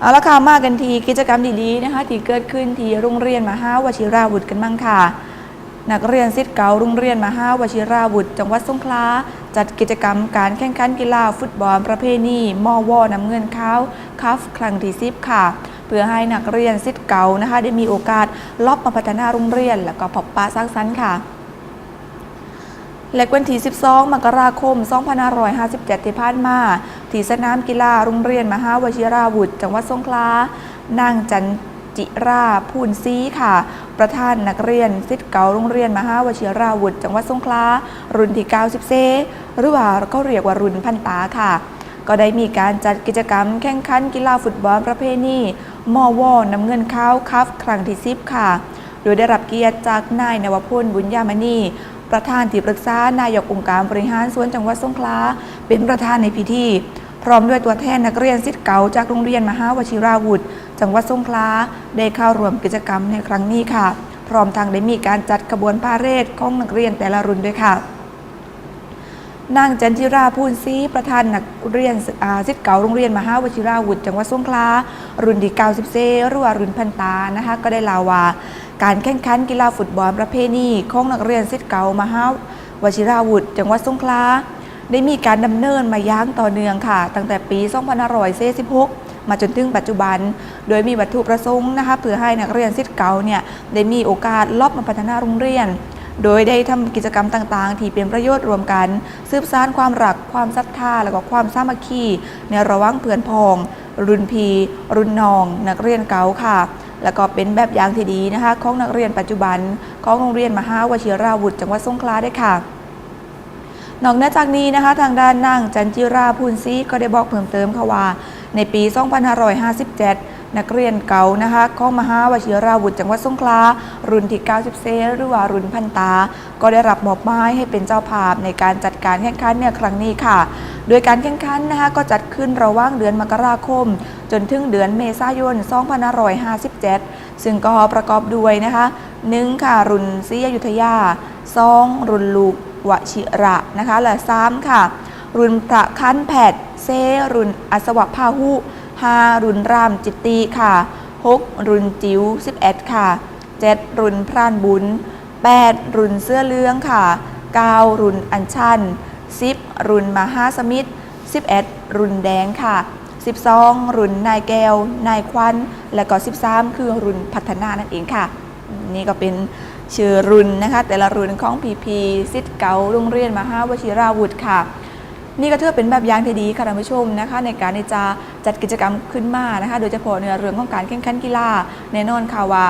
เอาละค่ะมากันทีกิจกรรมดีๆนะคะที่เกิดขึ้นที่โรงเรียนมหาวชิราวุธกันบ้างค่ะ นักเรียนศิษย์เก่าโรงเรียนมหาวชิราวุธจังหวัดสงขลาจัดกิจกรรมการแข่งขันกีฬาฟุตบอลประเพณีมอวอน้ำเงินขาวคัฟครั้งที่สิบค่ะ เพื่อให้นักเรียนศิษย์เก่านะคะได้มีโอกาสลอบมาพัฒนาโรงเรียน แล้วก็พบปะสร้างสรรค์ค่ะและวันที่ 12 มกราคม 2557 ที่ผ่านมา ที่สนามกีฬาโรงเรียนมหาวชิราวุธ จังหวัดสงขลานางจันจิราพูนซีค่ะ ประธานนักเรียนศิษย์เก่าโรงเรียนมหาวชิราวุธ จังหวัดสงขลารุ่นที่ 90 เซหรือว่าเขาเรียกว่ารุ่นพันตาค่ะ ก็ได้มีการจัดกิจกรรมแข่งขันกีฬาฟุตบอลประเพณีมอวอน้ำเงินข้าวคัฟครั้งที่ 10 ค่ะ โดยได้รับเกียรติจากนายนวพลบุญญามณีประธานที่ปรึกษานายกองค์การบริหารส่วนจังหวัดสงขลาเป็นประธานในพิธี พร้อมด้วยตัวแทนนักเรียนศิษย์เก่าจากโรงเรียนมหาวชิราวุธ จังหวัดสงขลาได้เข้าร่วมกิจกรรมในครั้งนี้ค่ะ พร้อมทางได้มีการจัดขบวนพาเหรดของนักเรียนแต่ละรุ่นด้วยค่ะนางจันจิราพูนซีประธานนักเรียนอ่าศิษย์เก่าโรงเรียนมหาวชิราวุธจังหวัดสงขลารุ่นที่90เซหรือว่ารุ่นพันตานะคะก็ได้ลาว่าการแข่งขันกีฬาฟุตบอลประเพณีของนักเรียนศิษย์เก่ามหาวชิราวุธจังหวัดสงขลา ได้มีการดำเนินมาย่างต่อเนื่องค่ะ ตั้งแต่ปี 2546มาจนถึงปัจจุบัน โดยมีวัตถุประสงค์นะคะเพื่อให้นักเรียนศิษย์เก่าเนี่ยได้มีโอกาสลอบมาพัฒนาโรงเรียน โดยได้ทำกิจกรรมต่างๆ ที่เป็นประโยชน์รวมกัน สืบสานความรักความศรัทธาและก็ความสามัคคีในระหว่างเพื่อนพ้อง รุ่นพีรุ่นน้อง นักเรียนเก่าค่ะแล้วก็เป็นแบบอย่างที่ดีนะคะของนักเรียนปัจจุบัน ของโรงเรียนมหาวชิราวุธจังหวัดสงขลาได้วยค่ะ นอกนจากนี้นะคะทางด้านนางจันจิราพูนซีก็ได้บอกเพิ่มเติมค่ะว่า ในปี 2557 นักเรียนเก่านะคะของมหาวชิราวุธจังหวัดสงขลารุ่นที่ 90 เซหรือว่ารุ่นพันตา ก็ได้รับมอบหมายให้เป็นเจ้าภาพในการจัดการแข่งขันในครั้งนี้ค่ะ โดยการแข่งขันนะคะก็จัดขึ้นระหว่างเดือนมกราคม จนถึงเดือนเมษายน 2557 ซึ่งก็ประกอบด้วยนะคะ 1 ค่ะรุ่นศรีอยุธยา 2 รุ่นลูก วชิระนะคะและ3ค่ะ รุนพระคันแผดเซรุนอัศวพาหุ5รุ่นรามจิตติค่ะ6รุนจิ๋ว11ค่ะ7รุนพรานบุญ8รุนเสื้อเลื้องค่ะ9รุนอัญชัน10รุนมหาสมิทธ11รุนแดงค่ะ12รุ่นนายแก้วนายควัน และก็13คือรุ่นพัฒนานั่นเองค่ะ นี่ก็เป็น ชื่อรุ่นนะคะ แต่ละรุ่นของพีพีสิทธิ์เก่าโรงเรียนมหาวชิราวุธค่ะ นี่ก็ถือเป็นแบบอย่างที่ดีค่ะท่านผู้ชมนะคะ ในการที่จะจัดกิจกรรมขึ้นมานะคะ โดยเฉพาะในเรื่องของการแข่งขันกีฬาแน่นอนค่ะว่า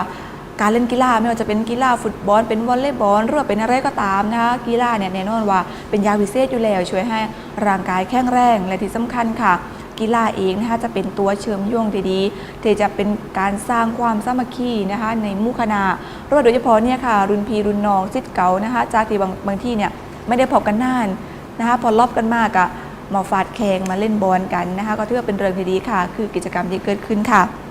การเล่นกีฬาไม่ว่าจะเป็นกีฬาฟุตบอล เป็นวอลเลย์บอลหรือเป็นอะไรก็ตามนะคะกีฬาเนี่ยแน่นอนว่าเป็นยาวิเศษอยู่แล้วช่วยให้ร่างกายแข็งแรงและที่สำคัญค่ะ กีฬาเองนะคะจะเป็นตัวเชื่อมโยงดีๆที่จะเป็นการสร้างความสามัคคีนะคะในมู่คณะรว่าโดยเฉพาะเนี่ยค่ะรุ่นพี่รุ่นน้องซิดเก่านะคะจากที่บางบางที่เนี่ยไม่ได้พบกันนานนะคะพอรอบกันมากอะมาฟาดแข่งมาเล่นบอลกันนะคะก็ถือว่าเป็นเรื่องที่ดีค่ะ คือกิจกรรมที่เกิดขึ้นค่ะ